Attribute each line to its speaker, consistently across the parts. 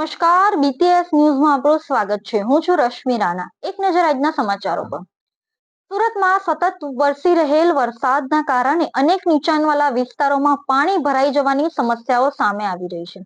Speaker 1: નમસ્કાર બીટીએસ ન્યૂઝમાં આપણું સ્વાગત છે. હું છું રશ્મિ રાણા. એક નજર આજના સમાચારો પર. સુરતમાં સતત વરસી રહેલ વરસાદના કારણે અનેક નીચાણવાળા વિસ્તારોમાં પાણી ભરાઈ જવાની સમસ્યાઓ સામે આવી રહી છે.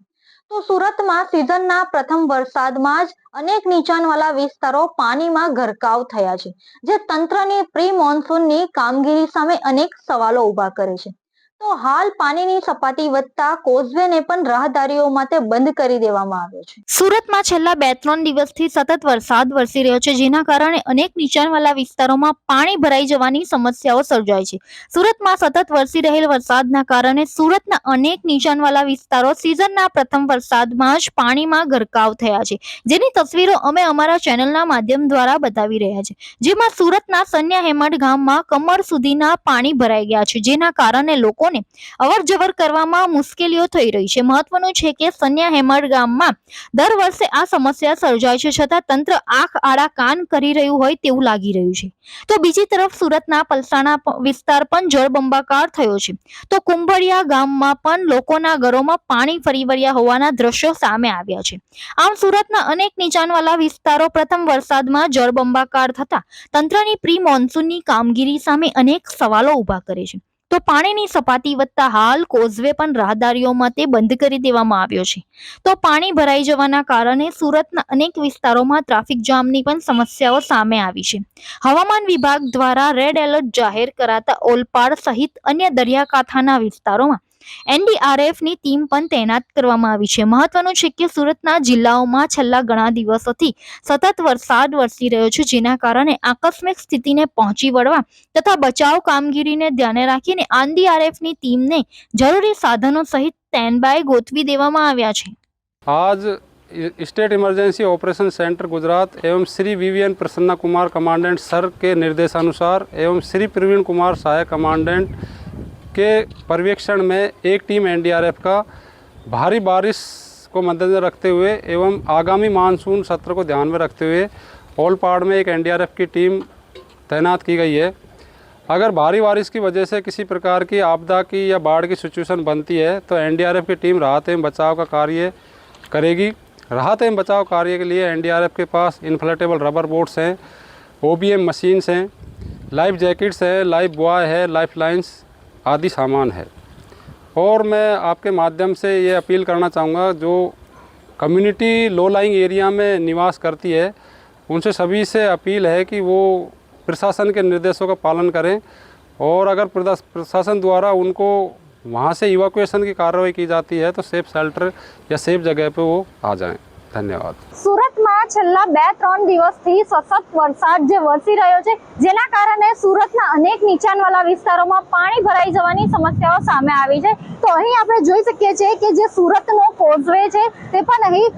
Speaker 1: તો સુરતમાં સિઝનના પ્રથમ વરસાદમાં જ અનેક નીચાણવાળા વિસ્તારો પાણીમાં ગરકાવ થયા છે, જે તંત્રની પ્રી મોન્સૂનની કામગીરી સામે અનેક સવાલો ઊભા કરે છે. તો હાલ પાણીની સપાટી વધતા કોઝવેને પણ રાહદારીઓ માટે બંધ કરી દેવામાં આવ્યો છે.
Speaker 2: સુરતમાં છેલ્લા બે ત્રણ દિવસથી સતત વરસાદ વરસી રહ્યો છે, જેના કારણે અનેક નીચાણવાળા વિસ્તારોમાં પાણી ભરાઈ જવાની સમસ્યાઓ સર્જાય છે. સુરતમાં સતત વરસી રહેલ વરસાદના કારણે સુરતના અનેક નીચાણવાળા વિસ્તારો સિઝનના પ્રથમ વરસાદમાં જ પાણીમાં ગરકાવ થયા છે. જેની તસવીરો અમે અમારા ચેનલના માધ્યમ દ્વારા બતાવી રહ્યા છે. જેમાં સુરતના સન્યા હેમડ ગામમાં કમર સુધીના પાણી ભરાઈ ગયા છે, જેના કારણે લોકોને અવર જવર કરવામાં મુશ્કેલીઓ થઈ રહી છે. મહત્વનું છે કે સન્યા હેમડ ગામમાં દર વર્ષે આ સમસ્યા સર્જાય છે, છતાં તંત્ર આંખ આડા કાન કરી રહ્યું હોય તેવું લાગી રહ્યું છે. તો બીજી તરફ સુરતના પલસાણા વિસ્તાર પણ જળબંબાકાર થયો છે. તો કુંભળિયા ગામમાં પણ લોકોના ઘરોમાં પાણી ફરી વળ્યા હોવાના દ્રશ્યો સામે આવ્યા છે. આમ સુરતના અનેક નીચાણવાળા વિસ્તારો પ્રથમ વરસાદમાં જળબંબાકાર થતા તંત્રની પ્રી મોન્સૂનની કામગીરી સામે અનેક સવાલો ઊભા કરે છે. તો પાણીની સપાટી વધતા હાલ કોઝવે પણ રાહદારીઓમાં તે બંધ કરી દેવામાં આવ્યો છે. તો પાણી ભરાઈ જવાના કારણે સુરતના અનેક વિસ્તારોમાં ટ્રાફિક જામની પણ સમસ્યાઓ સામે આવી છે. હવામાન વિભાગ દ્વારા રેડ એલર્ટ જાહેર કરાતા ઓલપાડ સહિત અન્ય દરિયાકાંઠાના વિસ્તારોમાં એનડીઆરએફની ટીમ પણ તૈનાત કરવામાં આવી છે મહત્વનું છે કે સુરતના જિલ્લાઓમાં છેલ્લા ઘણા દિવસોથી સતત વરસાદ વરસી રહ્યો છે જેના કારણે આકસ્મિક સ્થિતિને પહોંચી વળવા તથા બચાવ કામગીરીને ધ્યાને રાખીને એનડીઆરએફની ટીમને જરૂરી સાધનો સહિત સ્ટેન્ડ બાય ગોઠવી દેવામાં આવ્યા છે
Speaker 3: आज state emergency operation centre Gujarat एवं Shri VVN Prasanna Kumar commandant sir के निर्देशानुसार एवं श्री प्रवीण कुमार सहायक कमांडेंट के पर्यवेक्षण में एक टीम एनडीआरएफ का भारी बारिश को मद्देनजर रखते हुए एवं आगामी मानसून सत्र को ध्यान में रखते हुए ओलपाड़ में एक एनडीआरएफ की टीम तैनात की गई है। अगर भारी बारिश की वजह से किसी प्रकार की आपदा की या बाढ़ की सिचुएशन बनती है तो एनडीआरएफ की टीम राहत एवं बचाव का कार्य करेगी। राहत एवं बचाव कार्य के लिए एनडीआरएफ के पास इन्फ्लेटेबल रबर बोट्स हैं, ओबीएम मशीन्स हैं, लाइफ जैकेट्स हैं, लाइफ बॉय है, लाइफ लाइन्स आदि सामान है। और मैं आपके माध्यम से ये अपील करना चाहूँगा, जो कम्युनिटी लो लाइंग एरिया में निवास करती है, उनसे सभी से अपील है कि वो प्रशासन के निर्देशों का पालन करें। और अगर प्रशासन द्वारा उनको वहाँ से इवाकुएशन की कार्रवाई की जाती है तो सेफ़ शेल्टर या सेफ़ जगह पे वो आ जाएँ। ધન્યવાદ.
Speaker 4: સુરતમાં છેલ્લા બે, ત્રણ દિવસથી સતત વરસાદ જે વરસી રહ્યો છે, જેના કારણે સુરતના અનેક નીચાણવાળા વિસ્તારોમાં પાણી ભરાઈ જવાની સમસ્યાઓ સામે આવી છે. તો અહીં આપણે જોઈ શકીએ છીએ કે જે સુરતનો કોઝવે છે, તે પણ અહીં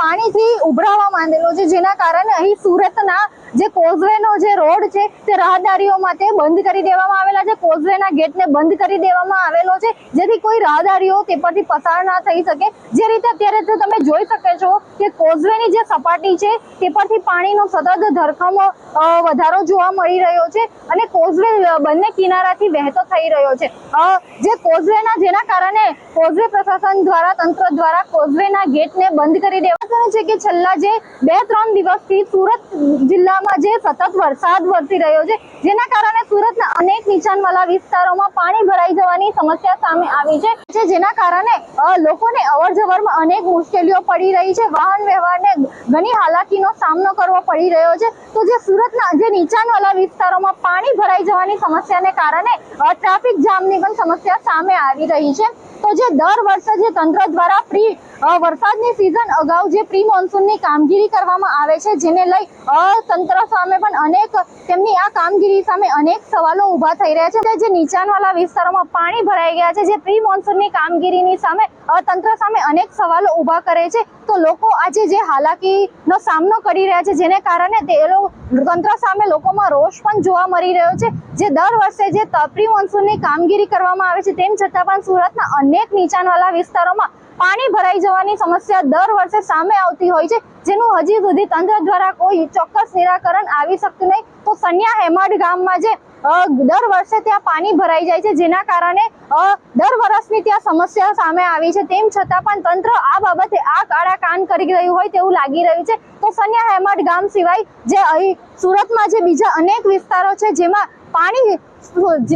Speaker 4: પાણીથી ઉભરાવા માંડેલો છે, જેના કારણે અહીં સુરતના જે કોઝવેનો જે રોડ છે તે રાહદારીઓ માટે બંધ કરી દેવામાં આવેલા છે. કોઝવેના ગેટને બંધ કરી દેવામાં આવેલો છે. જેથી કોઈ રાહદારીઓ તે પરથી પસાર ના થઈ શકે. જે રીતે અત્યારે તમે જોઈ શકો છો કે કોઝવેની જે સપાટી છે તે પરથી પાણીનો સતત ધરખમ વધારો જોવા મળી રહ્યો છે અને કોઝવે બંને કિનારાથી વહેતો થઈ રહ્યો છે. જે કોઝવેના જેના કારણે કોઝવે પ્રશાસન દ્વારા, તંત્ર દ્વારા કોઝવેના ગેટને બંધ કરી દેવા છે કે છેલ્લા જે બે, ત્રણ દિવસથી સુરત જિલ્લામાં જે સતત વરસાદ વરસી રહ્યો છે, જેના કારણે સુરતના અનેક નીચાણવાળા વિસ્તારોમાં પાણી ભરાઈ જવાની સમસ્યા સામે આવી છે જેના કારણે લોકોને અવર અનેક મુશ્કેલીઓ પડી રહી છે, વાહન વ્યવહારને ઘણી હાલાકીનો સામનો કરવો પડી રહ્યો છે. તો જે સુરતના જે નીચાણવાળા વિસ્તારોમાં પાણી ભરાઈ જવાની સમસ્યાને કારણે ટ્રાફિક જામની પણ સમસ્યા સામે આવી રહી છે. તો જે દર વર્ષે જે તંત્ર દ્વારા પ્રી વરસાદની સિઝન અગાઉ જે પ્રી મોન્સૂનની કામગીરી કરવામાં આવે છે, જેને લઈ તંત્ર સામે પણ અનેક તેમની આ કામગીરી સામે અનેક સવાલો ઊભા થઈ રહ્યા છે. જે નીચાણવાળા વિસ્તારોમાં પાણી ભરાઈ ગયા છે, જે પ્રી મોન્સૂનની કામગીરીની સામે તંત્ર સામે અનેક સવાલો ઊભા કરે છે. તો લોકો આજે જે હાલાકીનો સામનો કરી રહ્યા છે, જેને કારણે તે તંત્ર સામે લોકોમાં રોષ પણ જોવા મળી રહ્યો છે. જે દર વર્ષે જે પ્રી મોન્સૂનની કામગીરી કરવામાં આવે છે, તેમ છતાં પણ સુરતના અનેક નીચાણવાળા વિસ્તારોમાં પાણી ભરાઈ જવાની સમસ્યા દર વર્ષે સામે આવતી હોય છે. જેનું હજી સુધી તંત્ર દ્વારા કોઈ ચોક્કસ નિરાકરણ આવી શકતું નહીં. તો સન્યા હેમાડ ગામમાં જે દર વર્ષે ત્યાં પાણી ભરાઈ જાય છે. જેના કારણે દર વર્ષની ત્યાં સમસ્યા સામે આવી છે. તેમ છતાં પણ તંત્ર આ બાબતે આ કાળા કાન કરી રહ્યું હોય તેવું લાગી રહ્યું છે. તો સન્યા હેમાડ ગામ સિવાય જે અહીં સુરતમાં જે બીજા અનેક વિસ્તારો છે, જેમાં પાણી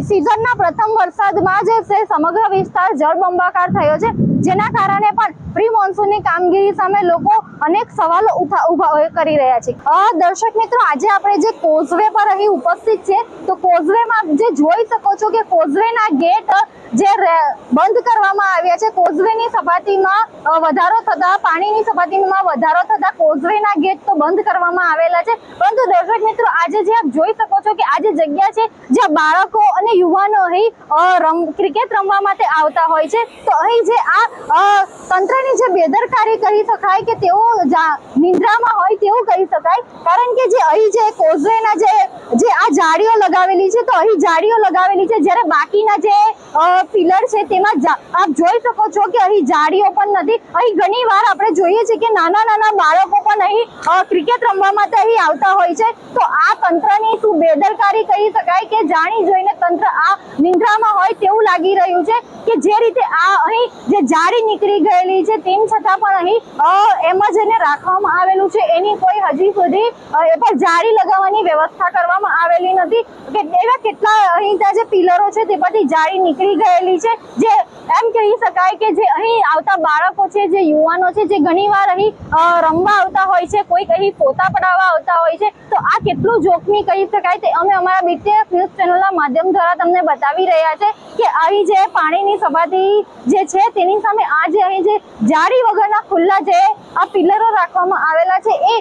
Speaker 4: સિઝનના પ્રથમ વરસાદમાં જે સમગ્ર વિસ્તાર જળબંબાકાર થયો છે જેના કારણે પણ પ્રી મોન્સૂનની કામગીરી સામે લોકો અનેક સવાલો ઊભા કરી રહ્યા છે. દર્શક મિત્રો, આજે આપણે જે કોઝવે પર અહીં ઉપસ્થિત છે, તો કોઝવેમાં જે જોઈ શકો છો કે કોઝવેના ગેટ જે બંધ કરવામાં આવ્યા છે, કોઝવેની સપાટીમાં વધારો થતા, પાણીની સપાટીમાં વધારો થતા કોઝવેના ગેટ તો બંધ કરવામાં આવેલા છે. પરંતુ દર્શક મિત્રો, આજે જે આપ જોઈ શકો છો કે આ જે જગ્યા છે, જ્યાં બાળકો અને યુવાનો અહીં ક્રિકેટ રમવા માટે આવતા હોય છે. તો અહીં જે આ તંત્રની જે બેદરકારી કહી શકાય કે તેઓ નિંદ્રામાં હોય તેવું કહી શકાય. કારણ કે જે અહીં જે કોઝવેના જે જે આ જાળીઓ લગાવેલી છે, તો અહીં જાળીઓ લગાવેલી છે જ્યારે બાકીના જે પિલર છે તેમાં આપ જોઈ શકો છો કે અહીં જાળીઓ પણ નથી. અહીં ઘણી વાર આપણે જોઈએ છીએ કે નાના નાના બાળકો પણ અહીં ક્રિકેટ રમવા માટે અહીં આવતા હોય છે. તો આ તંત્રની શું બેદરકારી કહી શકાય કે જાણી જોઈને તંત્ર આ નિંદ્રામાં હોય તેવું લાગી રહ્યું છે કે જે રીતે આ અહીં જે જાળી નીકળી ગયેલી છે તેમ છતાં પણ અહીં એમ જ એને રાખવામાં આવેલું છે એની કોઈ હજી સુધી એ પર જાળી લગાવવાની વ્યવસ્થા કરવામાં આવેલી નથી. કે એવા કેટલા અહીં જે પિલરો છે તે પરથી જાળી નીકળી ગયેલી છે જે એમ કહી શકાય કે જે અહીં આવતા બાળકો છે, જે યુવાનો છે, જે ઘણીવાર અહીં રમવા આવતા હોય છે, કોઈક અહીં ફોટા પડાવવા આવતા હોય છે, તો આ કેટલું જોખમી કહી શકાય તે અમે અમારા બીટીએસ ન્યૂઝ ચેનલના માધ્યમ દ્વારા તમને બતાવી રહ્યા છે કે અહીં જે પાણીની સપાટી જે છે, તેની સામે આ જે અહીં જે જાળી વગરના ખુલ્લા જે આ પિલરો રાખવામાં આવેલા છે, એ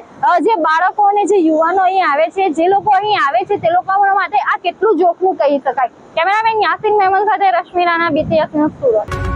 Speaker 4: જે બાળકો અને જે યુવાનો અહીં આવે છે, જે લોકો અહીં આવે છે, તે લોકો માટે આ કેટલું જોખમું કહી શકાય? કેમેરામેન યાસીન મહેમાન સાથે રશ્મિ રાણા બીટીએસ સુરત.